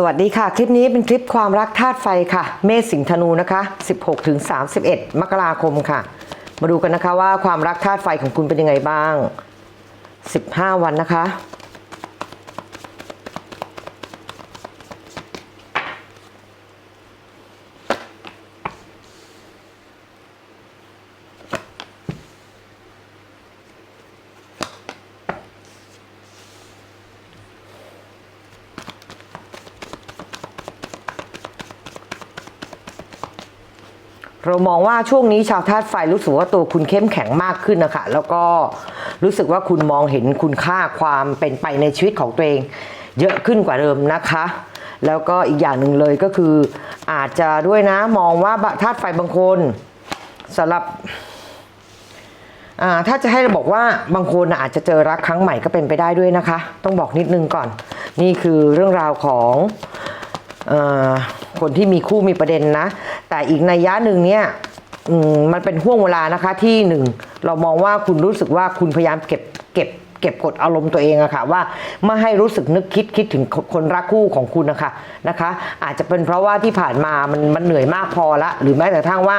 สวัสดีค่ะ คลิปนี้เป็นคลิปความรักธาตุไฟค่ะ เมษสิงห์ธนูนะคะ 16ถึง31 มกราคมค่ะ มาดูกันนะคะว่าความรักธาตุไฟของคุณเป็นยังไงบ้าง 15 วันนะคะ เรามองว่าช่วงนี้ชาวธาตุไฟรู้สึกว่าตัวคุณเข้มแข็งมากขึ้นนะคะแล้วก็รู้สึกว่าคุณมองเห็นคุณค่าความเป็นไปในชีวิตของตัวเอง เยอะขึ้นกว่าเดิมนะคะ แล้วก็อีกอย่างหนึ่งเลยก็คือ อาจจะด้วยนะมองว่าธาตุไฟบางคนสำหรับถ้าจะให้บอกว่าบางคนอาจจะเจอรักครั้งใหม่ก็เป็นไปได้ด้วยนะคะ ต้องบอกนิดนึงก่อน นี่คือเรื่องราวของอคนที่มีคู่มีประเด็นนะ แต่อีกในยะหนึ่งเนี่ยมันเป็นห่วงเวลานะคะที่หนึ่งเรามองว่าคุณรู้สึกว่าคุณพยายามเก็บเก็บเก็บกดอารมณ์ตัวเองอะค่ะว่าไม่ให้รู้สึกนึกคิดคิดถึงคนรักคู่ของคุณนะคะนะคะ อาจจะเป็นเพราะว่าที่ผ่านมามันมันเหนื่อยมากพอละหรือแม้แต่ทั่งว่า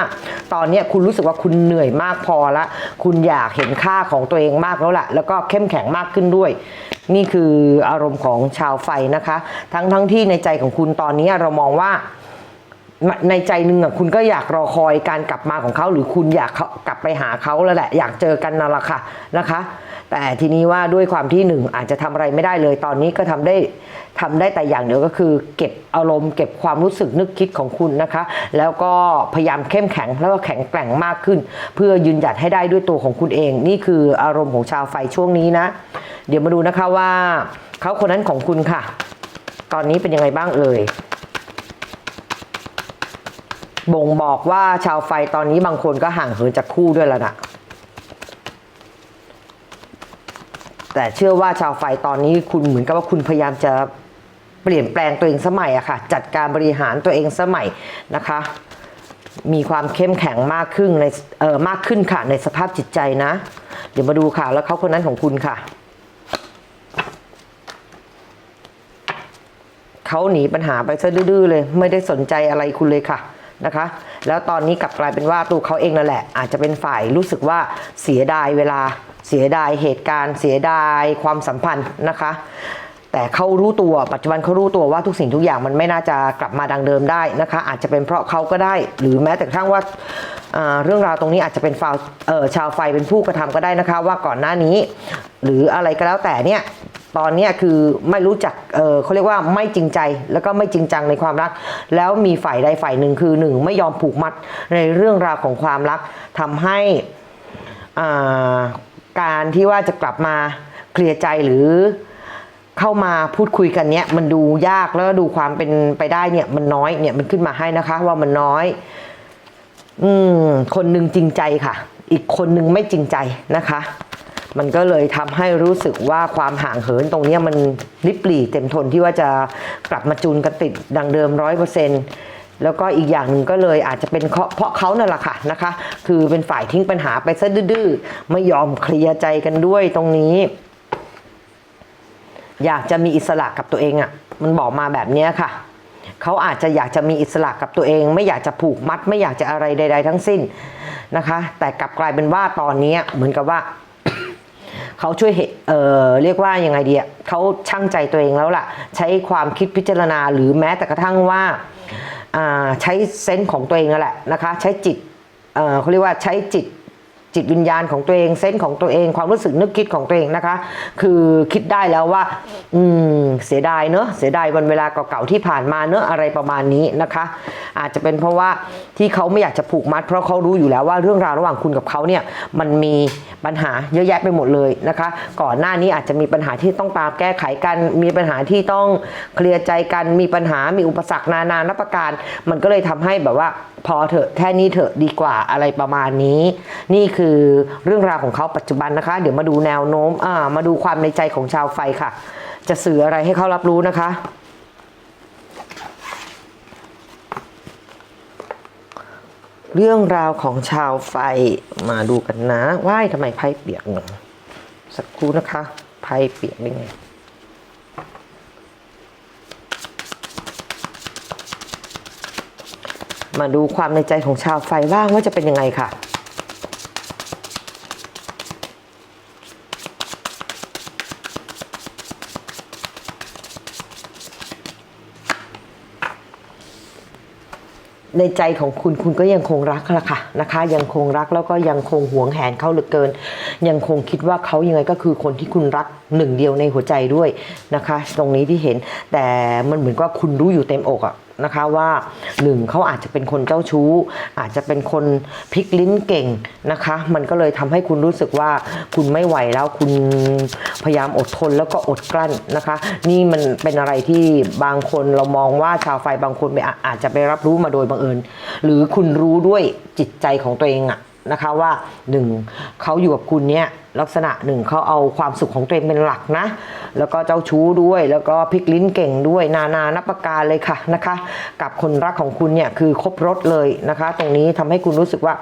ตอนนี้คุณรู้สึกว่าคุณเหนื่อยมากพอละคุณอยากเห็นค่าของตัวเองมากแล้วละแล้วก็เข้มแข็งมากขึ้นด้วย นี่คืออารมณ์ของชาวไฟนะคะ ทั้งทั้งที่ในใจของคุณตอนนี้เรามองว่า ในใจหนึ่งอะคุณก็อยากรอคอยการกลับมาของเขาหรือคุณอยากกลับไปหาเขาแล้วแหละ อยากเจอกันนั่นแหละค่ะนะคะ แต่ทีนี้ว่าด้วยความที่หนึ่งอาจจะทำอะไรไม่ได้เลย ตอนนี้ก็ทำได้ทำได้แต่อย่างเดียวก็คือ เก็บอารมณ์เก็บความรู้สึกนึกคิดของคุณนะคะ แล้วก็พยายามเข้มแข็งแล้วก็แข็งแกร่งมากขึ้น เพื่อยืนหยัดให้ได้ด้วยตัวของคุณเอง นี่คืออารมณ์ของชาวไฟช่วงนี้นะ เดี๋ยวมาดูนะคะว่าเขาคนนั้นของคุณค่ะ ตอนนี้เป็นยังไงบ้างเอ่ย บ่งบอกว่าชาวไฟตอนนี้บางคนก็ห่างเหินจากคู่ด้วยแล้วนะแต่เชื่อว่าชาวไฟตอนนี้คุณเหมือนกับว่าคุณพยายามจะเปลี่ยนแปลงตัวเองสมัยอะค่ะ จัดการบริหารตัวเองสมัยนะคะ มีความเข้มแข็งมากขึ้นในเออมากขึ้นค่ะในสภาพจิตใจนะ เดี๋ยวมาดูค่ะ แล้วเขาคนนั้นของคุณค่ะเขาหนีปัญหาไปซะดื้อเลย ไม่ได้สนใจอะไรคุณเลยค่ะ นะคะ แล้วตอนนี้กลับกลายเป็นว่าตัวเขาเองนั่นแหละ อาจจะเป็นฝ่ายรู้สึกว่าเสียดายเวลาเสียดายเหตุการณ์ เสียดายความสัมพันธ์นะคะ แต่เขารู้ตัวปัจจุบันเขารู้ตัวว่าทุกสิ่งทุกอย่างมันไม่น่าจะกลับมาดังเดิมได้นะคะ อาจจะเป็นเพราะเขาก็ได้ หรือแม้แต่กระทั่งว่าาเรื่องราวตรงนี้อาจจะเป็นฟาวชาวไฟเป็นผู้กระทำก็ได้นะคะ ว่าก่อนหน้านี้ หรืออะไรก็แล้วแต่เนี่ย ตอนนี้คือไม่รู้จักเเขาเรียกว่าไม่จริงใจแล้วก็ไม่จริงจังในความรัก แล้วมีฝ่ายใดฝ่ายหนึ่งคือหนึ่งไม่ยอมผูกมัดในเรื่องราวของความรักทำให้การที่ว่าจะกลับมาเคลียร์ใจหรือเข้ามาพูดคุยกันเนี้ยมันดูยากแล้วดูความเป็นไปได้เนี่ยมันน้อยเนี่ยมันขึ้นมาให้นะคะ ว่ามันน้อย อืมคนหนึ่งจริงใจค่ะ อีกคนหนึ่งไม่จริงใจนะคะ มันก็เลยทำให้รู้สึกว่าความห่างเหินตรงนี้มันลิบหลี่เต็มทนที่ว่าจะกลับมาจูนกันติดดังเดิมร้อยเปอร์เซ็นต์แล้วก็อีกอย่างหนึ่งก็เลยอาจจะเป็นเพราะเขานั่นแหละค่ะนะคะ คือเป็นฝ่ายทิ้งปัญหาไปซะดื้อๆไม่ยอมเคลียร์ใจกันด้วยตรงนี้ อยากจะมีอิสระกับตัวเองอะ่ะ มันบอกมาแบบนี้ค่ะเขาอาจจะอยากจะมีอิสระกับตัวเอง ไม่อยากจะผูกมัด ไม่อยากจะอะไรใด ๆ ทั้งสิ้นนะคะ แต่กลับกลายเป็นว่าตอนนี้เหมือนกับว่า เขาช่วยเหเอ่อเรียกว่ายังไงดีอะเขาช่างใจตัวเองแล้วล่ะ ใช้ความคิดพิจารณาหรือแม้แต่กระทั่งว่าอ่าใช้เซนส์ของตัวเองนั่นแหละนะคะ ใช้จิตเอ่อเขาเรียกว่าใช้จิต จิตวิญญาณของตัวเองเซนส์ของตัวเอง ความรู้สึกนึกคิดของตัวเองนะคะ คือคิดได้แล้วว่า อืมเสียดายเนอะเสียดายวันเวลาเก่าๆที่ผ่านมาเนอะอะไรประมาณนี้นะคะ อาจจะเป็นเพราะว่าที่เขาไม่อยากจะผูกมัด เพราะเขารู้อยู่แล้วว่าเรื่องราวระหว่างคุณกับเขาเนี่ยมันมีปัญหาเยอะแยะไปหมดเลยนะคะ ก่อนหน้านี้อาจจะมีปัญหาที่ต้องตามแก้ไขกัน มีปัญหาที่ต้องเคลียร์ใจกันมีปัญหามีอุปสรรคนานานับประการ มันก็เลยทำให้แบบว่า พอเถอะแค่นี้เถอะดีกว่าอะไรประมาณนี้ นี่คืือเรื่องราวของเขาปัจจุบันนะคะ เดี๋ยวมาดูแนวโน้มอ่ามาดูความในใจของชาวไฟค่ะ จะสื่ออะไรให้เขารับรู้นะคะ เรื่องราวของชาวไฟมาดูกันนะว่ายทำไมไพ่เปียกหนงสักครู่นะคะไพ่เปียกได้ไงมาดูความในใจของชาวไฟบ้างว่าจะเป็นยังไงค่ะ ในใจของคุณคุณก็ยังคงรักละค่ะนะคะ ยังคงรักแล้วก็ยังคงหวงแหนเขาเหลือเกิน ยังคงคิดว่าเขายังไงก็คือคนที่คุณรักหนึ่งเดียวในหัวใจด้วยนะคะ ตรงนี้ที่เห็นแต่มันเหมือนว่าคุณรู้อยู่เต็มอกอะ นะคะว่าหนึ่งเขาอาจจะเป็นคนเจ้าชู้ อาจจะเป็นคนพลิกลิ้นเก่งนะคะ มันก็เลยทำให้คุณรู้สึกว่าคุณไม่ไหวแล้วคุณพยายามอดทนแล้วก็อดกลั้นนะคะ นี่มันเป็นอะไรที่บางคนเรามองว่าชาวไฟบางคนไปอาจจะไปรับรู้มาโดยบังเอิญ หรือคุณรู้ด้วยจิตใจของตัวเองอะ นะคะว่าหนึ่งเขาอยู่กับคุณเนี่ยลักษณะหนึ่งเขาเอาความสุขของตัวเองเป็นหลักนะ แล้วก็เจ้าชู้ด้วย แล้วก็พลิกลิ้นเก่งด้วย นานานับประการเลยค่ะนะคะ กับคนรักของคุณเนี่ยคือครบรถเลยนะคะ ตรงนี้ทำให้คุณรู้สึกว่า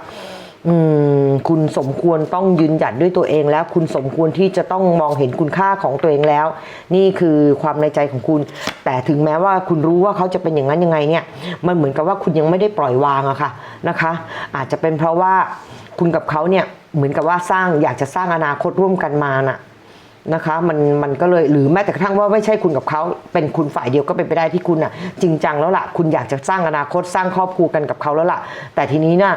อืมคุณสมควรต้องยืนหยัดด้วยตัวเองแล้ว คุณสมควรที่จะต้องมองเห็นคุณค่าของตัวเองแล้ว นี่คือความในใจของคุณ แต่ถึงแม้ว่าคุณรู้ว่าเขาจะเป็นอย่างนั้นยังไงเนี่ย มันเหมือนกับว่าคุณยังไม่ได้ปล่อยวางอะค่ะ นะคะ อาจจะเป็นเพราะว่าคุณกับเขาเนี่ยเหมือนกับว่าสร้างอยากจะสร้างอนาคตร่วมกันมาน่ะนะคะมันมันก็เลยหรือแม้แต่กระทั่งว่าไม่ใช่คุณกับเขาเป็นคุณฝ่ายเดียวก็เป็นไปได้ที่คุณอะจริงจังแล้วล่ะคุณอยากจะสร้างอนาคตสร้างครอบครัวกันกับเขาแล้วล่ะ แต่ทีนี้น่ะ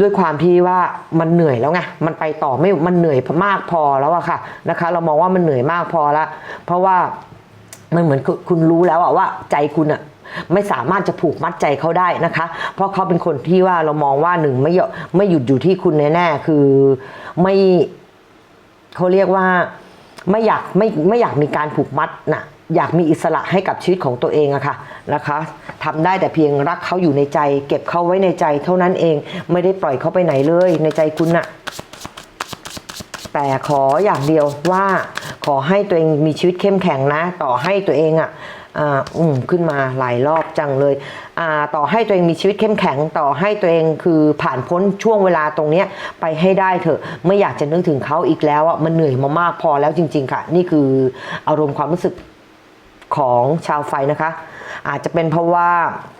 ด้วยความที่ว่ามันเหนื่อยแล้วไงมันไปต่อไม่มันเหนื่อยมากพอแล้วอะค่ะนะคะ เรามองว่ามันเหนื่อยมากพอละเพราะว่ามันเหมือนคุณคุณรู้แล้วอะว่าใจคุณอะ ไม่สามารถจะผูกมัดใจเขาได้นะคะ เพราะเขาเป็นคนที่ว่าเรามองว่าหนึ่งไม่หยไม่หยุดอยู่ที่คุณแน่ๆคือไม่เขาเรียกว่าไม่อยากไม่ไม่อยากมีการผูกมัดนะอยากมีอิสระให้กับชีวิตของตัวเองอะค่ะนะคะทำได้แต่เพียงรักเขาอยู่ในใจ เก็บเขาไว้ในใจ เท่านั้นเองไม่ได้ปล่อยเขาไปไหนเลยในใจคุณน่ะแต่ขออย่างเดียวว่าขอให้ตัวเองมีชีวิตเข้มแข็งนะ ต่อให้ตัวเองอะอ่า อืมขึ้นมาหลายรอบจังเลย ต่อให้ตัวเองมีชีวิตเข้มแข็งต่อให้ตัวเองคือผ่านพ้นช่วงเวลาตรงนี้ไปให้ได้เถอะไม่อยากจะนึกถึงเขาอีกแล้วอะมันเหนื่อยมามากพอแล้วจริง ๆ ค่ะ นี่คืออารมณ์ความรู้สึกของชาวไฟนะคะ อาจจะเป็นเพราะว่า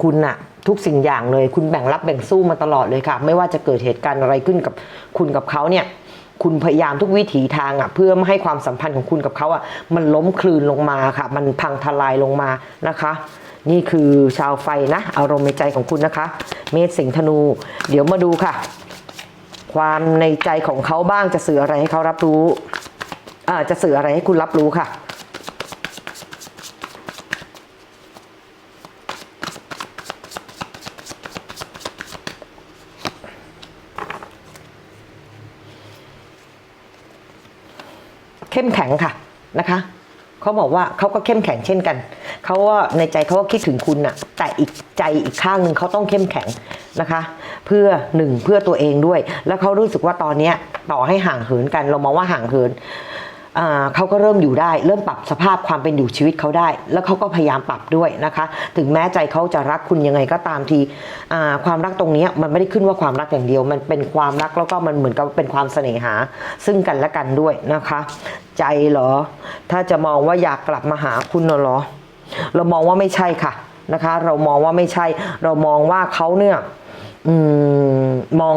คุณน่ะทุกสิ่งอย่างเลย คุณแบ่งรับแบ่งสู้มาตลอดเลยค่ะ ไม่ว่าจะเกิดเหตุการณ์อะไรขึ้นกับคุณกับเขาเนี่ย คุณพยายามทุกวิถีทางอะเพื่อไม่ให้ความสัมพันธ์ของคุณกับเขาอะมันล้มคลืนลงมาค่ะ มันพังทลายลงมานะคะ นี่คือชาวไฟนะ อารมณ์ในใจของคุณนะคะ เมษสิงห์ธนู เดี๋ยวมาดูค่ะ ความในใจของเขาบ้างจะสื่ออะไรให้เขารับรู้อ่าจะสื่ออะไรให้คุณรับรู้ค่ะ เข้มแข็งค่ะนะคะเขาบอกว่าเขาก็เข้มแข็งเช่นกันเขาว่าในใจเขาก็คิดถึงคุณน่ะแต่อีกใจอีกข้างหนึ่งเขาต้องเข้มแข็งนะคะ เพื่อหนึ่งเพื่อตัวเองด้วย แล้วเขารู้สึกว่าตอนเนี้ต่อให้ห่างเหินกัน เรามองว่าห่างเหิน เขาก็เริ่มอยู่ได้ เริ่มปรับสภาพความเป็นอยู่ชีวิตเขาได้ แล้วเขาก็พยายามปรับด้วยนะคะ ถึงแม้ใจเขาจะรักคุณยังไงก็ตามทีความรักตรงนี้มันไม่ได้ขึ้นว่าความรักอย่างเดียว มันเป็นความรักแล้วก็มันเหมือนกับเป็นความเสน่หา ซึ่งกันและกันด้วยนะคะ ใจเหรอ ถ้าจะมองว่าอยากกลับมาหาคุณน่ะเหรอ เรามองว่าไม่ใช่ค่ะนะคะ เรามองว่าไม่ใช่ เรามองว่าเขาเนี่ยอมมอง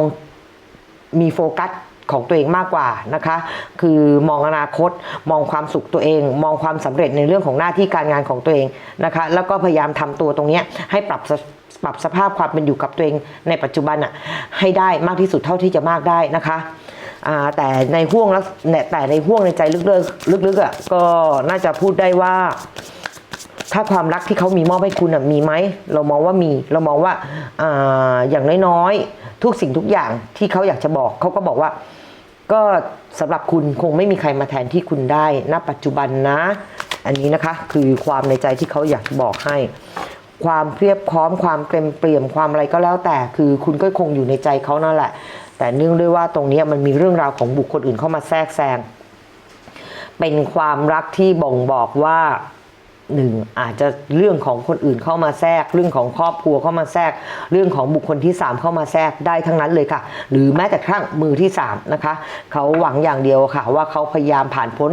มีโฟกัส ของตัวเองมากกว่านะคะ คือมองอนาคต มองความสุขตัวเอง มองความสำเร็จในเรื่องของหน้าที่การงานของตัวเองนะคะ แล้วก็พยายามทำตัวตรงนี้ให้ปรับปรับสภาพความเป็นอยู่กับตัวเองในปัจจุบันอะให้ได้มากที่สุดเท่าที่จะมากได้นะคะแต่ในห่วงแล้วแต่ในห่วงในใจลึกๆลึกๆอะก็น่าจะพูดได้ว่า ถ้าความรักที่เขามีมอบให้คุณน่ะมีไหมเรามองว่ามีเรามองว่าอาอย่างน้อยๆทุกสิ่งทุกอย่างที่เขาอยากจะบอกเขาก็บอกว่า ก็สำหรับคุณคงไม่มีใครมาแทนที่คุณได้ณปัจจุบันนะ อันนี้นะคะคือความในใจที่เขาอยากบอกให้ ความเพียบพร้อมความเต็มเปี่ยมความอะไรก็แล้วแต่ คือคุณก็คงอยู่ในใจเขานั่นแหละ แต่เนื่องด้วยว่าตรงนี้มันมีเรื่องราวของบุคคลอื่นเข้ามาแทรกแซงเป็นความรักที่บ่งบอกว่า หนึ่งอาจจะเรื่องของคนอื่นเข้ามาแทรก เรื่องของครอบครัวเข้ามาแทรก เรื่องของบุคคลที่ 3 เข้ามาแทรกได้ทั้งนั้นเลยค่ะ หรือแม้แต่ครั้งมือที่3นะคะเขาหวังอย่างเดียวค่ะ ว่าเขาพยายามผ่านพ้น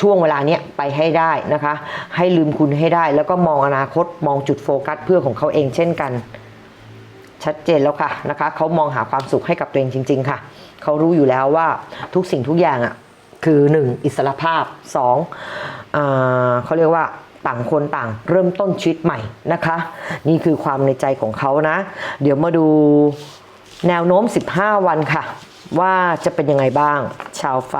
ช่วงเวลาเนี้ยไปให้ได้นะคะ ให้ลืมคุณให้ได้ แล้วก็มองอนาคตมองจุดโฟกัสเพื่อของเขาเองเช่นกัน ชัดเจนแล้วค่ะนะคะเขามองหาความสุขให้กับตัวเองจริง ๆ ค่ะเขารู้อยู่แล้วว่าทุกสิ่งทุกอย่างอะคือ 1. อิสรภาพ 2 อ่าเขาเรียกว่า ต่างคนต่างเริ่มต้นชีวิตใหม่นะคะ นี่คือความในใจของเขานะ เดี๋ยวมาดูแนวโน้ม 15 วันค่ะ ว่าจะเป็นยังไงบ้าง ชาวไฟ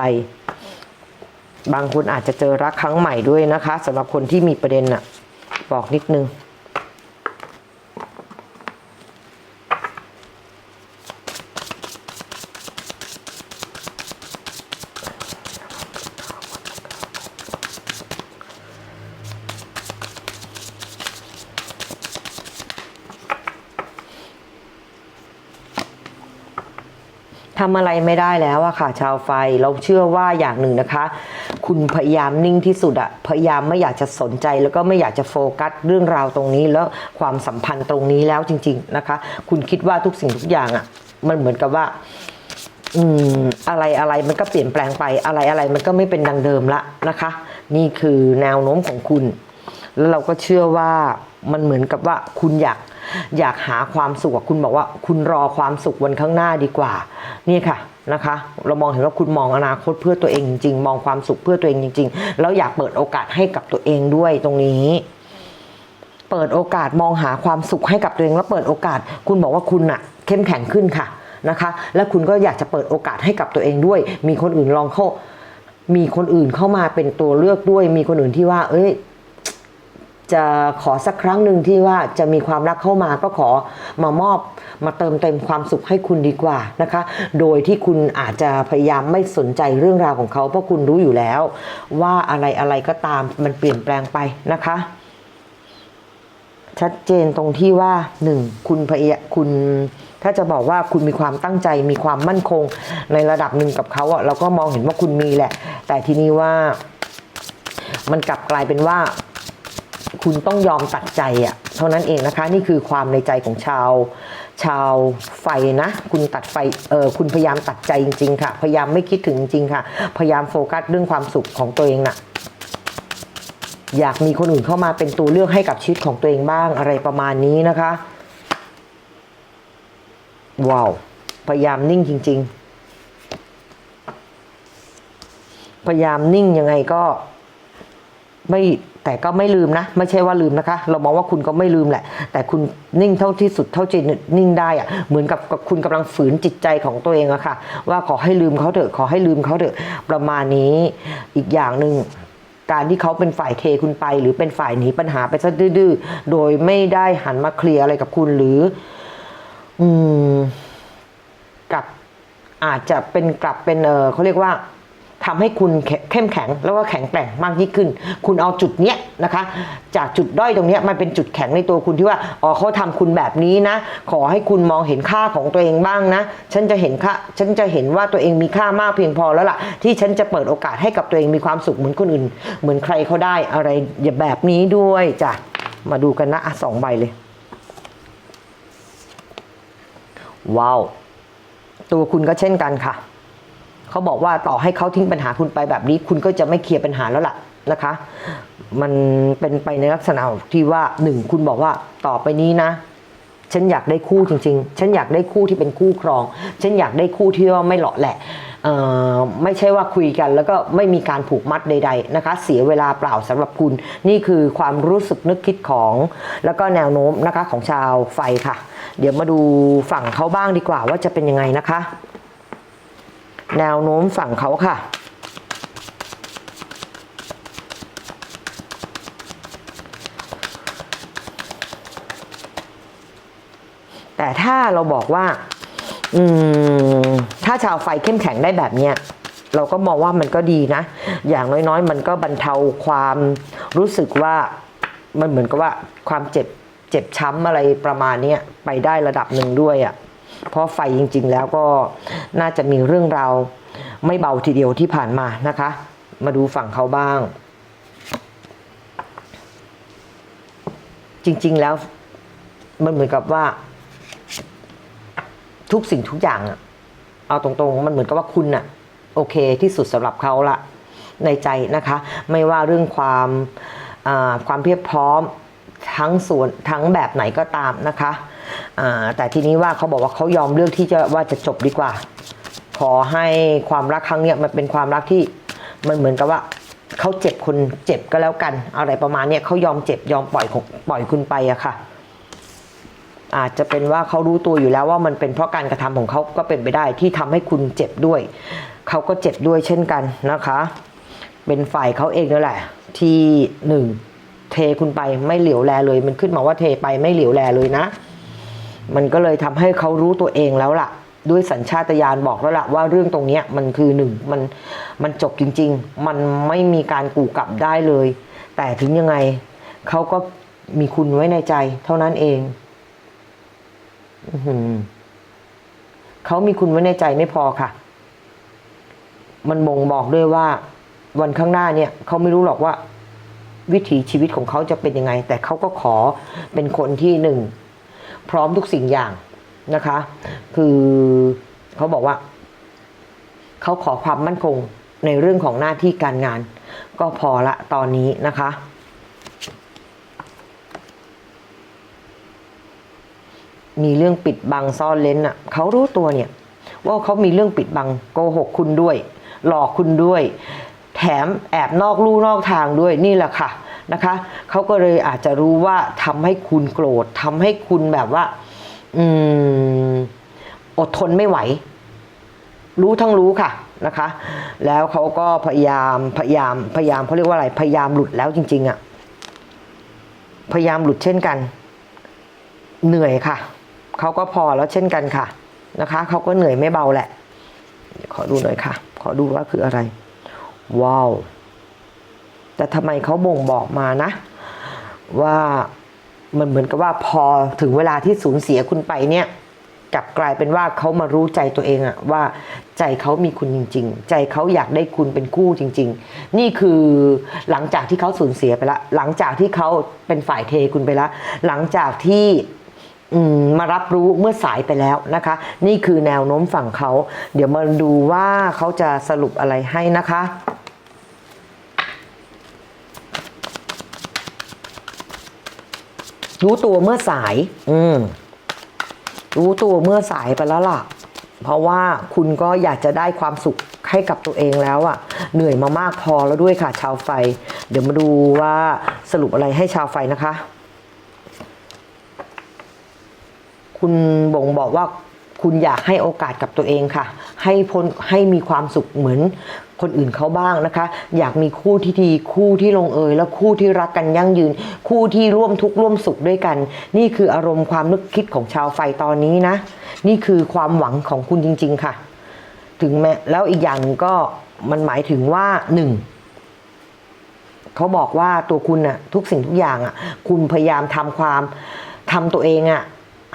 บางคนอาจจะเจอรักครั้งใหม่ด้วยนะคะสำหรับคนที่มีประเด็นอะบอกนิดนึง ทำอะไรไม่ได้แล้วอะค่ะ ชาวไฟเราเชื่อว่าอย่างหนึ่งนะคะ คุณพยายามนิ่งที่สุดอะพยายามไม่อยากจะสนใจแล้วก็ไม่อยากจะโฟกัสเรื่องราวตรงนี้แล้วความสัมพันธ์ตรงนี้แล้วจริง ๆนะคะ คุณคิดว่าทุกสิ่งทุกอย่างอะมันเหมือนกับว่าอืมอะไรอะไรมันก็เปลี่ยนแปลงไปอะไรอะไรมันก็ไม่เป็นดังเดิมละนะคะ นี่คือแนวโน้มของคุณ แล้วเราก็เชื่อว่ามันเหมือนกับว่าคุณอยาก อยากหาความสุขคุณบอกว่า คุณรอความสุขวันข้างหน้าดีกว่า นี่ค่ะนะคะ เรามองเห็นว่าคุณมองอนาคตเพื่อตัวเองจริงๆมองความสุขเพื่อตัวเองจริง ๆ แล้วอยากเปิดโอกาสให้กับตัวเองด้วยตรงนี้เปิดโอกาสมองหาความสุขให้กับตัวเอง แล้วเปิดโอกาส คุณบอกว่าคุณอะเข้มแข็งขึ้นค่ะนะคะ และคุณก็อยากจะเปิดโอกาสให้กับตัวเองด้วย มีคนอื่นลองเข้ามีคนอื่นเข้ามาเป็นตัวเลือกด้วย มีคนอื่นที่ว่า เอ้ย จะขอสักครั้งหนึ่งที่ว่าจะมีความรักเข้ามาก็ขอมามอบมาเติมเต็มความสุขให้คุณดีกว่านะคะ โดยที่คุณอาจจะพยายามไม่สนใจเรื่องราวของเขาเพราะคุณรู้อยู่แล้ว ว่าอะไรอะไรก็ตามมันเปลี่ยนแปลงไปนะคะ ชัดเจนตรงที่ว่าหนึ่งคุณพยายคุณถ้าจะบอกว่าคุณมีความตั้งใจมีความมั่นคงในระดับหนึ่งกับเขาอะเราก็มองเห็นว่าคุณมีแหละ แต่ทีนี้ว่ามันกลับกลายเป็นว่า คุณต้องยอมตัดใจอะเท่านั้นเองนะคะ นี่คือความในใจของชาว ชาวไฟนะ คุณตัดไฟเออคุณพยายามตัดใจจริง ๆ ค่ะ พยายามไม่คิดถึงจริงๆค่ะ พยายามโฟกัสเรื่องความสุขของตัวเองน่ะอยากมีคนอื่นเข้ามาเป็นตัวเลือกให้กับชีวิตของตัวเองบ้างอะไรประมาณนี้นะคะว้าวพยายามนิ่งจริง ๆ พยายามนิ่งยังไงก็ ไม่แต่ก็ไม่ลืมนะ ไม่ใช่ว่าลืมนะคะ เรามองว่าคุณก็ไม่ลืมแหละ แต่คุณนิ่งเท่าที่สุดเท่าที่นิ่งได้อะเหมือนกับคุณกำลังฝืนจิตใจของตัวเองอะค่ะ ว่าขอให้ลืมเขาเถอะขอให้ลืมเขาเถอะประมาณนี้อีกอย่างหนึ่งการที่เขาเป็นฝ่ายเทคุณไป หรือเป็นฝ่ายหนีปัญหาไปซะดื้อๆโดยไม่ได้หันมาเคลียร์อะไรกับคุณหรือ อืมกับอาจจะเป็นกลับเป็นเออเขาเรียกว่า ทำให้คุณเข้มแข็งแล้วก็แข็งแกร่งมากยิ่งขึ้น คุณเอาจุดเนี้ยนะคะ จากจุดด้อยตรงเนี้ยมันเป็นจุดแข็งในตัวคุณที่ว่าอ๋อเขาทำคุณแบบนี้นะ ขอให้คุณมองเห็นค่าของตัวเองบ้างนะ ฉันจะเห็นค่าฉันจะเห็นว่าตัวเองมีค่ามากเพียงพอแล้วล่ะ ที่ฉันจะเปิดโอกาสให้กับตัวเองมีความสุขเหมือนคนอื่น เหมือนใครเขาได้อะไรแบบนี้ด้วยจ้ะมาดูกันนะอะสองใบเลย ว้าว ตัวคุณก็เช่นกันค่ะ เขาบอกว่าต่อให้เขาทิ้งปัญหาคุณไปแบบนี้ คุณก็จะไม่เคลียร์ปัญหาแล้วล่ะนะคะ มันเป็นไปในลักษณะที่ว่าหนึ่งคุณบอกว่าต่อไปนี้นะ ฉันอยากได้คู่จริง ๆ ฉันอยากได้คู่ที่เป็นคู่ครอง ฉันอยากได้คู่ที่ว่าไม่หล่อแหละเอ่อไม่ใช่ว่าคุยกันแล้วก็ไม่มีการผูกมัดใด ๆนะคะ เสียเวลาเปล่าสำหรับคุณนี่คือความรู้สึกนึกคิดของ แล้วก็แนวโน้มนะคะของชาวไฟค่ะ เดี๋ยวมาดูฝั่งเขาบ้างดีกว่าว่าจะเป็นยังไงนะคะ แนวโน้มฝั่งเขาค่ะ แต่ถ้าเราบอกว่า อืม ถ้าชาวไฟเข้มแข็งได้แบบเนี้ยเราก็มองว่ามันก็ดีนะ อย่างน้อยๆ มันก็บรรเทาความรู้สึกว่ามันเหมือนกับว่าความเจ็บเจ็บช้ำอะไรประมาณนี้ไปได้ระดับหนึ่งด้วยอะ่ะ เพราะไฟจริง ๆ แล้วก็น่าจะมีเรื่องราวไม่เบาทีเดียวที่ผ่านมานะคะ มาดูฝั่งเขาบ้าง จริง ๆ แล้วมันเหมือนกับว่า ทุกสิ่งทุกอย่างอะเอาตรงๆ มันเหมือนกับว่าคุณน่ะโอเคที่สุดสำหรับเขาละในใจนะคะ ไม่ว่าเรื่องความความเพียบพร้อมทั้งส่วนทั้งแบบไหนก็ตามนะคะ แต่ทีนี้ว่าเขาบอกว่าเขายอมเลือกที่จะว่าจะจบดีกว่า ขอให้ความรักครั้งเนี้ยมันเป็นความรักที่มันเหมือนกับว่าเขาเจ็บคนเจ็บก็แล้วกัน อะไรประมาณเนี้ยเขายอมเจ็บยอมปล่อยปล่อยคุณไปอะค่ะ อาจจะเป็นว่าเขารู้ตัวอยู่แล้วว่ามันเป็นเพราะการกระทำของเขาก็เป็นไปได้ที่ทำให้คุณเจ็บด้วยเขาก็เจ็บด้วยเช่นกันนะคะ เป็นฝ่ายเขาเองนั่นแหละ ที่หนึ่งเทคุณไปไม่เหลียวแลเลย มันขึ้นมาว่าเทไปไม่เหลียวแลเลยนะ มันก็เลยทำให้เขารู้ตัวเองแล้วล่ะ ด้วยสัญชาตญาณบอกแล้วล่ะว่าเรื่องตรงนี้มันคือหนึ่งมันมันจบจริง ๆ มันไม่มีการกู่กลับได้เลย แต่ถึงยังไงเขาก็มีคุณไว้ในใจ เท่านั้นเองอืเขามีคุณไว้ในใจไม่พอค่ะ มันบ่งบอกด้วยว่า วันข้างหน้าเนี่ยเขาไม่รู้หรอกว่า วิถีชีวิตของเขาจะเป็นยังไง แต่เขาก็ขอเป็นคนที่หนึ่ง พร้อมทุกสิ่งอย่างนะคะ คือเขาบอกว่า เขาขอความมั่นคงในเรื่องของหน้าที่การงาน ก็พอละตอนนี้นะคะมีเรื่องปิดบังซ่อนเลนอะเขารู้ตัวเนี่ย ว่าเขามีเรื่องปิดบังโกหกคุณด้วย หลอกคุณด้วย แถมแอบนอกลู่นอกทางด้วยนี่แหละค่ะ นะคะเขาก็เลยอาจจะรู้ว่าทำให้คุณโกรธทำให้คุณแบบว่าอืมอดทนไม่ไหว รู้ทั้งรู้ค่ะนะคะ แล้วเขาก็พยายามพยายามพยายามเขาเรียกว่าอะไรพยายามหลุดแล้วจริง ๆอะ่ะพยายามหลุดเช่นกัน เหนื่อยค่ะเขาก็พอแล้วเช่นกันค่ะนะคะเขาก็เหนื่อยไม่เบาแหละ ขอดูหน่อยค่ะ ขอดูว่าคืออะไร ว้าว แต่ทำไมเขาบ่งบอกมานะ ว่ามันเหมือนกับว่าพอถึงเวลาที่สูญเสียคุณไปเนี่ยกลับกลายเป็นว่าเขามารู้ใจตัวเองอะว่าใจเขามีคุณจริง ๆ ใจเขาอยากได้คุณเป็นคู่จริง ๆ นี่คือหลังจากที่เขาสูญเสียไปละหลังจากที่เขาเป็นฝ่ายเทคุณไปละหลังจากที่มมารับรู้เมื่อสายไปแล้วนะคะ นี่คือแนวโน้มฝั่งเขา เดี๋ยวมาดูว่าเขาจะสรุปอะไรให้นะคะ รู้ตัวเมื่อสาย อืม รู้ตัวเมื่อสายไปแล้วล่ะ เพราะว่าคุณก็อยากจะได้ความสุขให้กับตัวเองแล้วอะ่ะ เหนื่อยมามากพอแล้วด้วยค่ะ ชาวไฟ เดี๋ยวมาดูว่าสรุปอะไรให้ชาวไฟนะคะ คุณบ่งบอกว่าคุณอยากให้โอกาสกับตัวเองค่ะ ให้พ้นให้มีความสุขเหมือนคนอื่นเขาบ้างนะคะ อยากมีคู่ที่ดีคู่ที่ลงเอย และคู่ที่รักกันยั่งยืน คู่ที่ร่วมทุกข์ร่วมสุขด้วยกัน นี่คืออารมณ์ความนึกคิดของชาวไฟตอนนี้นะ นี่คือความหวังของคุณจริง ๆ ค่ะ ถึงแม้แล้วอีกอย่างหนึ่งก็มันหมายถึงว่าหนึ่งเขาบอกว่าตัวคุณน่ะทุกสิ่งทุกอย่างอะ คุณพยายามทำความทำตัวเองอะ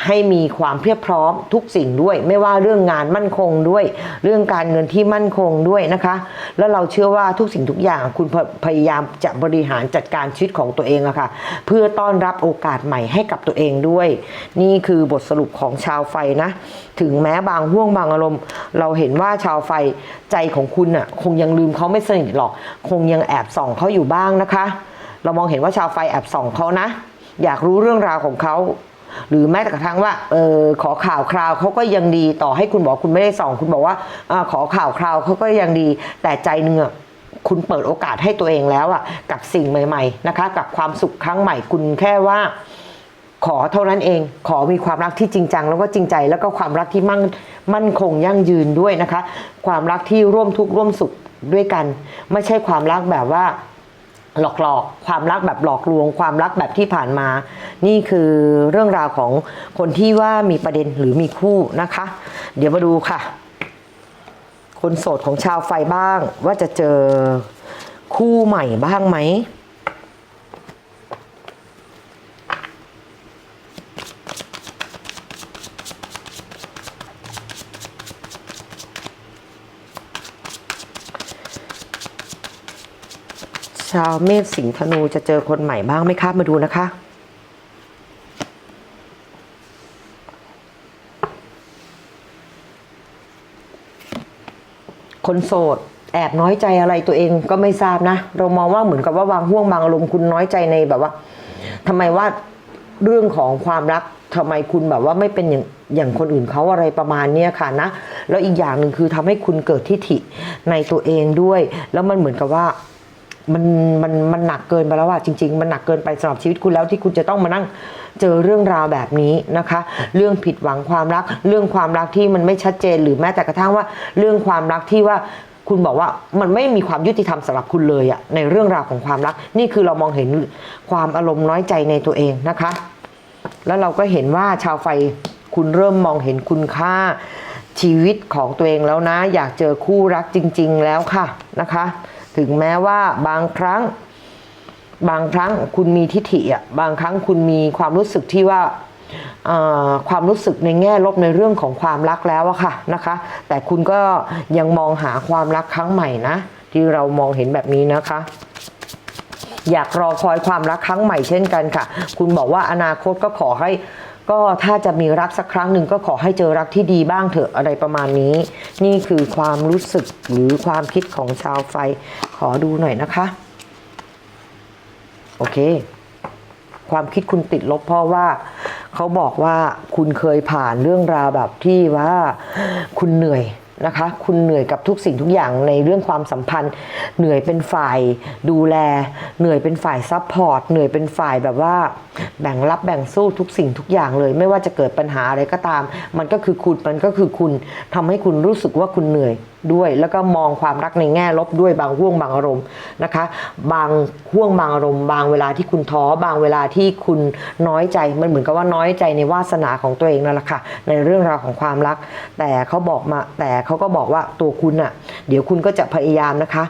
ให้มีความเพียบพร้อมทุกสิ่งด้วย ไม่ว่าเรื่องงานมั่นคงด้วย เรื่องการเงินที่มั่นคงด้วยนะคะ แล้วเราเชื่อว่าทุกสิ่งทุกอย่างคุณพพยายามจะบริหารจัดการชีวิตของตัวเองอะค่ะเพื่อต้อนรับโอกาสใหม่ให้กับตัวเองด้วย นี่คือบทสรุปของชาวไฟนะ ถึงแม้บางห่วงบางอารมณ์ เราเห็นว่าชาวไฟใจของคุณน่ะคงยังลืมเขาไม่สนิทหรอก คงยังแอบส่องเขาอยู่บ้างนะคะ เรามองเห็นว่าชาวไฟแอบส่องเขานะ อยากรู้เรื่องราวของเขา หรือแม้แต่กระทั่งว่าเออขอข่าวคราวเขาก็ยังดีต่อให้คุณบอกคุณไม่ได้ส่อง คุณบอกว่าอขอข่าวคราวเขาก็ยังดี แต่ใจหนึ่งอคุณเปิดโอกาสให้ตัวเองแล้วอะกับสิ่งใหม่ ๆ นะคะ กับความสุขครั้งใหม่ คุณแค่ว่า ขอเท่านั้นเอง ขอมีความรักที่จริงจังแล้วก็จริงใจ แล้วก็ความรักที่มั่นมั่นคงยั่งยืนด้วยนะคะ ความรักที่ร่วมทุกข์ร่วมสุขด้วยกัน ไม่ใช่ความรักแบบว่า หลอกหลอกๆความรักแบบหลอกลวง ความรักแบบที่ผ่านมา นี่คือเรื่องราวของคนที่ว่ามีประเด็นหรือมีคู่นะคะ เดี๋ยวมาดูค่ะ คนโสดของชาวไฟบ้างว่าจะเจอคู่ใหม่บ้างไหม ชาวเมษสิงห์ธนูจะเจอคนใหม่บ้างไหมคะมาดูนะคะคนโสดแอบน้อยใจอะไรตัวเองก็ไม่ทราบนะ เรามองว่าเหมือนกับว่าวางห่วงบางอารมณ์คุณน้อยใจในแบบว่าทำไมว่าเรื่องของความรักทำไมคุณแบบว่าไม่เป็นอย่างอย่างคนอื่นเขาอะไรประมาณเนี้ยค่ะนะ แล้วอีกอย่างหนึ่งคือทำให้คุณเกิดทิฐิในตัวเองด้วย แล้วมันเหมือนกับว่า มันมันมันหนักเกินไปแล้วอะจริง ๆ มันหนักเกินไปสำหรับชีวิตคุณแล้วที่คุณจะต้องมานั่งเจอเรื่องราวแบบนี้นะคะ เรื่องผิดหวังความรัก เรื่องความรักที่มันไม่ชัดเจนหรือแม้แต่กระทั่งว่า เรื่องความรักที่ว่าคุณบอกว่ามันไม่มีความยุติธรรมสำหรับคุณเลยอะในเรื่องราวของความรัก นี่คือเรามองเห็นความอารมณ์น้อยใจในตัวเองนะคะ แล้วเราก็เห็นว่าชาวไฟคุณเริ่มมองเห็นคุณค่าชีวิตของตัวเองแล้วนะ อยากเจอคู่รักจริง ๆ แล้วค่ะนะคะ ถึงแม้ว่าบางครั้ง บางครั้งคุณมีทิฐิอะบางครั้งคุณมีความรู้สึกที่ว่าความรู้สึกในแง่ลบในเรื่องของความรักแล้วอะค่ะนะคะ แต่คุณก็ยังมองหาความรักครั้งใหม่นะ ที่เรามองเห็นแบบนี้นะคะอยากรอคอยความรักครั้งใหม่เช่นกันค่ะ คุณบอกว่าอนาคตก็ขอให้ ก็ถ้าจะมีรักสักครั้งหนึ่งก็ขอให้เจอรักที่ดีบ้างเถอะอะไรประมาณนี้ นี่คือความรู้สึกหรือความคิดของชาวไฟ ขอดูหน่อยนะคะ โอเค ความคิดคุณติดลบเพราะว่าเขาบอกว่าคุณเคยผ่านเรื่องราวแบบที่ว่าคุณเหนื่อย นะคะ คุณเหนื่อยกับทุกสิ่งทุกอย่างในเรื่องความสัมพันธ์ เหนื่อยเป็นฝ่ายดูแล เหนื่อยเป็นฝ่ายซัพพอร์ต เหนื่อยเป็นฝ่ายแบบว่าแบ่งรับแบ่งสู้ทุกสิ่งทุกอย่างเลย ไม่ว่าจะเกิดปัญหาอะไรก็ตาม มันก็คือคุณ มันก็คือคุณทำให้คุณรู้สึกว่าคุณเหนื่อย ด้วย แล้วก็มองความรักในแง่ลบด้วยบางห่วงบางอารมณ์นะคะ บางห่วงบางอารมณ์ บางเวลาที่คุณท้อบางเวลาที่คุณน้อยใจมันเหมือนกับว่าน้อยใจในวาสนาของตัวเองนั่นแหละค่ะในเรื่องราวของความรัก แต่เขาบอกมาแต่เขาก็บอกว่าตัวคุณอะเดี๋ยวคุณก็จะพยายามนะคะ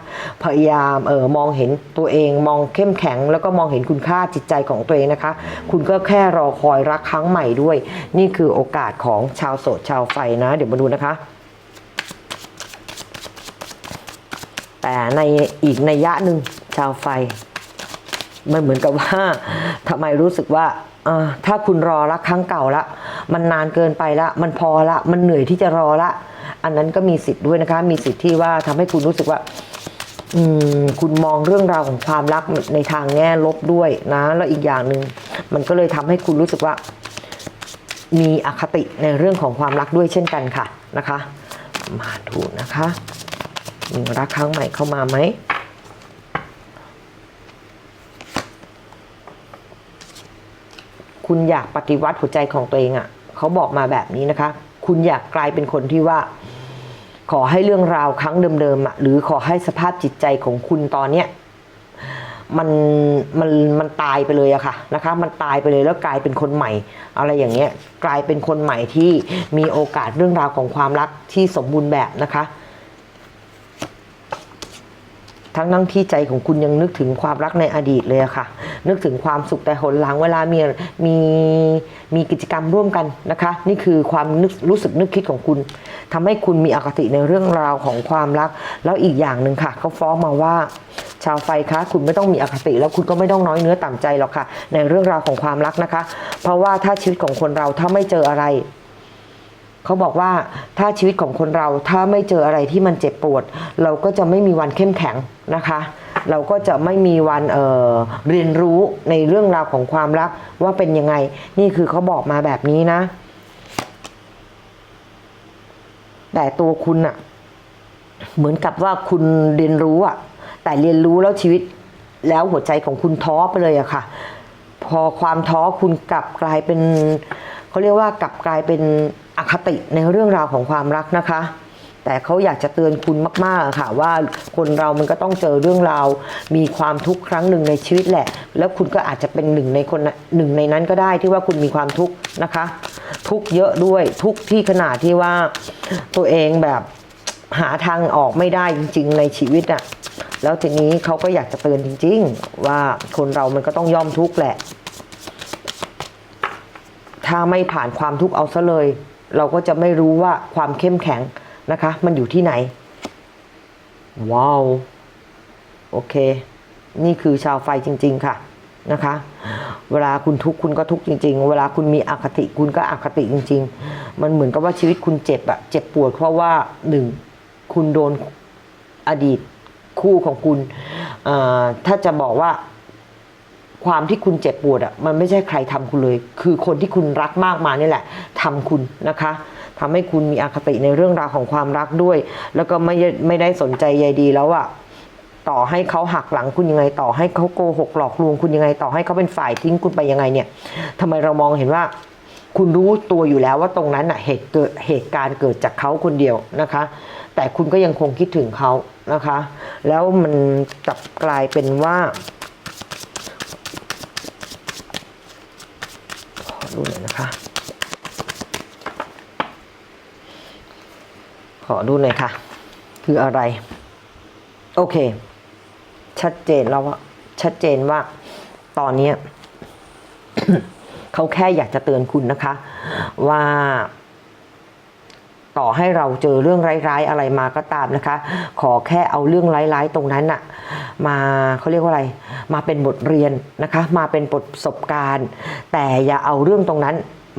พยายามเออมองเห็นตัวเองมองเข้มแข็ง แล้วก็มองเห็นคุณค่าจิตใจของตัวเองนะคะ คุณก็แค่รอคอยรักครั้งใหม่ด้วย นี่คือโอกาสของชาวโสดชาวไฟนะ เดี๋ยวมาดูนะคะ แต่ในอีกในยะหนึ่งชาวไฟ มันเหมือนกับว่าทำไมรู้สึกว่าถ้าคุณรอรักครั้งเก่าละ มันนานเกินไปละ มันพอละ มันเหนื่อยที่จะรอละ อันนั้นก็มีสิทธิ์ด้วยนะคะ มีสิทธิ์ที่ว่าทำให้คุณรู้สึกว่า อืม คุณมองเรื่องราวของความรักในทางแง่ลบด้วยนะ แล้วอีกอย่างหนึ่งมันก็เลยทำให้คุณรู้สึกว่า มีอคติในเรื่องของความรักด้วยเช่นกันค่ะนะคะ มาดูนะคะ รักครั้งใหม่เข้ามาไหมคุณอยากปฏิวัติหัวใจของตัวเองอะ่ะเขาบอกมาแบบนี้นะคะ คุณอยากกลายเป็นคนที่ว่า ขอให้เรื่องราวครั้งเดิมๆอะ่ะหรือขอให้สภาพจิตใจของคุณตอนเนี้ยมันมันมันตายไปเลยอะค่ะนะคะ มันตายไปเลยแล้วกลายเป็นคนใหม่ อะไรอย่างเงี้ยกลายเป็นคนใหม่ที่มีโอกาสเรื่องราวของความรักที่สมบูรณ์แบบนะคะ ทั้งนั่งที่ใจของคุณยังนึกถึงความรักในอดีตเลยอะค่ะ นึกถึงความสุขแต่หนหลังเวลามีมีมีกิจกรรมร่วมกันนะคะ นี่คือความนึกรู้สึกนึกคิดของคุณทำให้คุณมีอคติในเรื่องราวของความรัก แล้วอีกอย่างหนึ่งค่ะเขาฟ้องมาว่า ชาวไฟคะคุณไม่ต้องมีอคติ แล้วคุณก็ไม่ต้องน้อยเนื้อต่ำใจหรอกค่ะ ในเรื่องราวของความรักนะคะ เพราะว่าถ้าชีวิตของคนเราถ้าไม่เจออะไร เขาบอกว่าถ้าชีวิตของคนเราถ้าไม่เจออะไรที่มันเจ็บปวด เราก็จะไม่มีวันเข้มแข็งนะคะ เราก็จะไม่มีวันเเรียนรู้ในเรื่องราวของความรักว่าเป็นยังไง นี่คือเขาบอกมาแบบนี้นะ แต่ตัวคุณอะเหมือนกับว่าคุณเรียนรู้อะแต่เรียนรู้แล้วชีวิตแล้วหัวใจของคุณท้อไปเลยอะค่ะ พอความท้อคุณกลับกลายเป็นเขาเรียกว่ากลับกลายเป็น อคติในเรื่องราวของความรักนะคะ แต่เขาอยากจะเตือนคุณมากๆค่ะว่าคนเรามันก็ต้องเจอเรื่องราว มีความทุกข์ครั้งหนึ่งในชีวิตแหละ แล้วคุณก็อาจจะเป็นหนึ่งในคนหนึ่งในนั้นก็ได้ที่ว่าคุณมีความทุกข์นะคะ ทุกเยอะด้วยทุกที่ขนาดที่ว่าตัวเองแบบหาทางออกไม่ได้จริง ๆ ในชีวิตอะแล้วทีนี้เขาก็อยากจะเตือนจริง ๆ ว่าคนเรามันก็ต้องยอมทุกข์แหละ ถ้าไม่ผ่านความทุกข์เอาซะเลย เราก็จะไม่รู้ว่าความเข้มแข็งนะคะ มันอยู่ที่ไหน ว้าว โอเค นี่คือชาวไฟจริง ๆ ค่ะนะคะ เวลาคุณทุกข์คุณก็ทุกข์จริง ๆ เวลาคุณมีอคติคุณก็อคติจริง ๆ มันเหมือนกับว่าชีวิตคุณเจ็บอะเจ็บปวดเพราะว่าหนึ่งคุณโดนอดีตคู่ของคุณ ถ้าจะบอกว่า ความที่คุณเจ็บปวดอะมันไม่ใช่ใครทำคุณเลย คือคนที่คุณรักมากมานี่แหละทำคุณนะคะทำให้คุณมีอคติในเรื่องราวของความรักด้วย แล้วก็ไม่ได้ไม่ได้สนใจใยดีแล้วอะต่อให้เขาหักหลังคุณยังไง ต่อให้เขาโกหกหลอกลวงคุณยังไง ต่อให้เขาเป็นฝ่ายทิ้งคุณไปยังไงเนี่ยทำไมเรามองเห็นว่า คุณรู้ตัวอยู่แล้วว่าตรงนั้นน่ะเหตุเกิดเหตุการณ์เกิดจากเขาคนเดียวนะคะ แต่คุณก็ยังคงคิดถึงเขานะคะ แล้วมันกลับกลายเป็นว่าขอ ดูหน่อยนะคะ ขอดูหน่อยค่ะ คืออะไร โอเค ชัดเจนแล้วว่าชัดเจนว่าตอนเนี้ยเขาแค่อยากจะเตือนคุณนะคะ ว่า ต่อให้เราเจอเรื่องร้ายๆอะไรมาก็ตามนะคะ ขอแค่เอาเรื่องร้ายๆตรงนั้นน่ะ มาเขาเรียกว่าอะไร มาเป็นบทเรียนนะคะ มาเป็นประสบการณ์ แต่อย่าเอาเรื่องตรงนั้น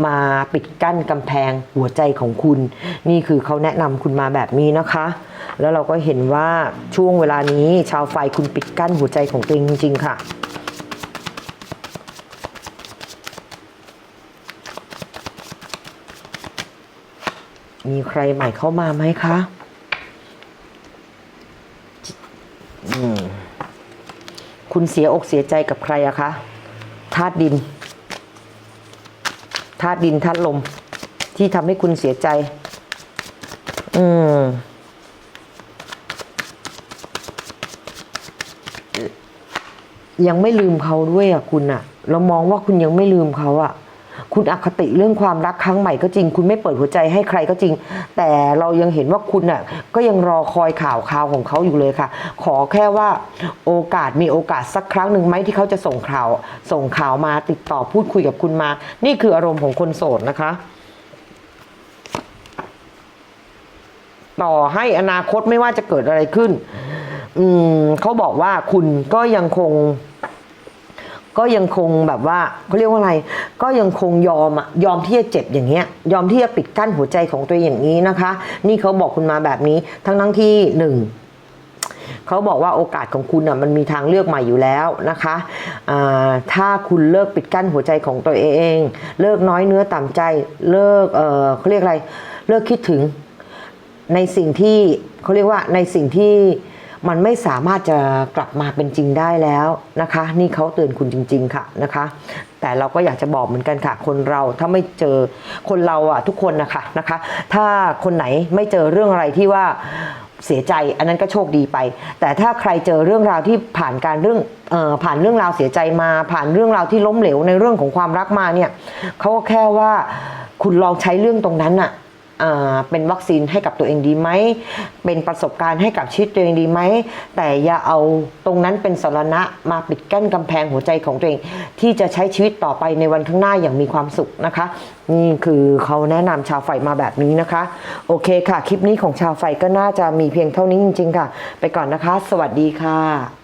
มาปิดกั้นกำแพงหัวใจของคุณ นี่คือเขาแนะนำคุณมาแบบนี้นะคะ แล้วเราก็เห็นว่าช่วงเวลานี้ชาวไฟคุณปิดกั้นหัวใจของตัวเองจริง ๆ ค่ะมีใครใหม่เข้ามาไหมคะอืม คุณเสียอกเสียใจกับใครอะคะธาตุดินธาตุดินธาตุลม ที่ทำให้คุณเสียใจ อืมยังไม่ลืมเขาด้วยอะคุณอะเรามองว่าคุณยังไม่ลืมเขาอะ คุณอคติเรื่องความรักครั้งใหม่ก็จริง คุณไม่เปิดหัวใจให้ใครก็จริง แต่เรายังเห็นว่าคุณอะก็ยังรอคอยข่าวข่าวของเขาอยู่เลยค่ะ ขอแค่ว่าโอกาสมีโอกาสสักครั้งหนึ่งไหมที่เขาจะส่งข่าวส่งข่าวมาติดต่อพูดคุยกับคุณมา นี่คืออารมณ์ของคนโสดนะคะต่อให้อนาคตไม่ว่าจะเกิดอะไรขึ้น อืมเขาบอกว่าคุณก็ยังคง ก็ยังคงแบบว่าเขาเรียกว่าอะไร ก็ยังคงยอมอะยอมที่จะเจ็บอย่างเงี้ย ยอมที่จะปิดกั้นหัวใจของตัวเองอย่างนี้นะคะ นี่เขาบอกคุณมาแบบนี้ ทั้งทั้งที่หนึ่งเขาบอกว่าโอกาสของคุณอะมันมีทางเลือกใหม่อยู่แล้วนะคะถ้าคุณเลิกปิดกั้นหัวใจของตัวเอง เลิกน้อยเนื้อต่ำใจ เลิกเออเขาเรียกอะไร เลิกคิดถึงในสิ่งที่เขาเรียกว่าในสิ่งที่ มันไม่สามารถจะกลับมาเป็นจริงได้แล้วนะคะ นี่เขาเตือนคุณจริง ๆ ค่ะนะคะ แต่เราก็อยากจะบอกเหมือนกันค่ะ คนเราถ้าไม่เจอคนเราอะทุกคนนะคะนะคะ ถ้าคนไหนไม่เจอเรื่องอะไรที่ว่าเสียใจ อันนั้นก็โชคดีไป แต่ถ้าใครเจอเรื่องราวที่ผ่านการเรื่องออผ่านเรื่องราวเสียใจมา ผ่านเรื่องราวที่ล้มเหลวในเรื่องของความรักมาเนี่ยเขาก็แค่ว่าคุณลองใช้เรื่องตรงนั้นอะ เป็นวัคซีนให้กับตัวเองดีไหม เป็นประสบการณ์ให้กับชีวิตตัวเองดีไหม แต่อย่าเอาตรงนั้นเป็นสารณะมาปิดกั้นกำแพงหัวใจของตัวเอง ที่จะใช้ชีวิตต่อไปในวันข้างหน้าอย่างมีความสุขนะคะ นี่คือเขาแนะนำชาวไฟมาแบบนี้นะคะ โอเคค่ะ คลิปนี้ของชาวไฟก็น่าจะมีเพียงเท่านี้จริง ๆ ค่ะ ไปก่อนนะคะ สวัสดีค่ะ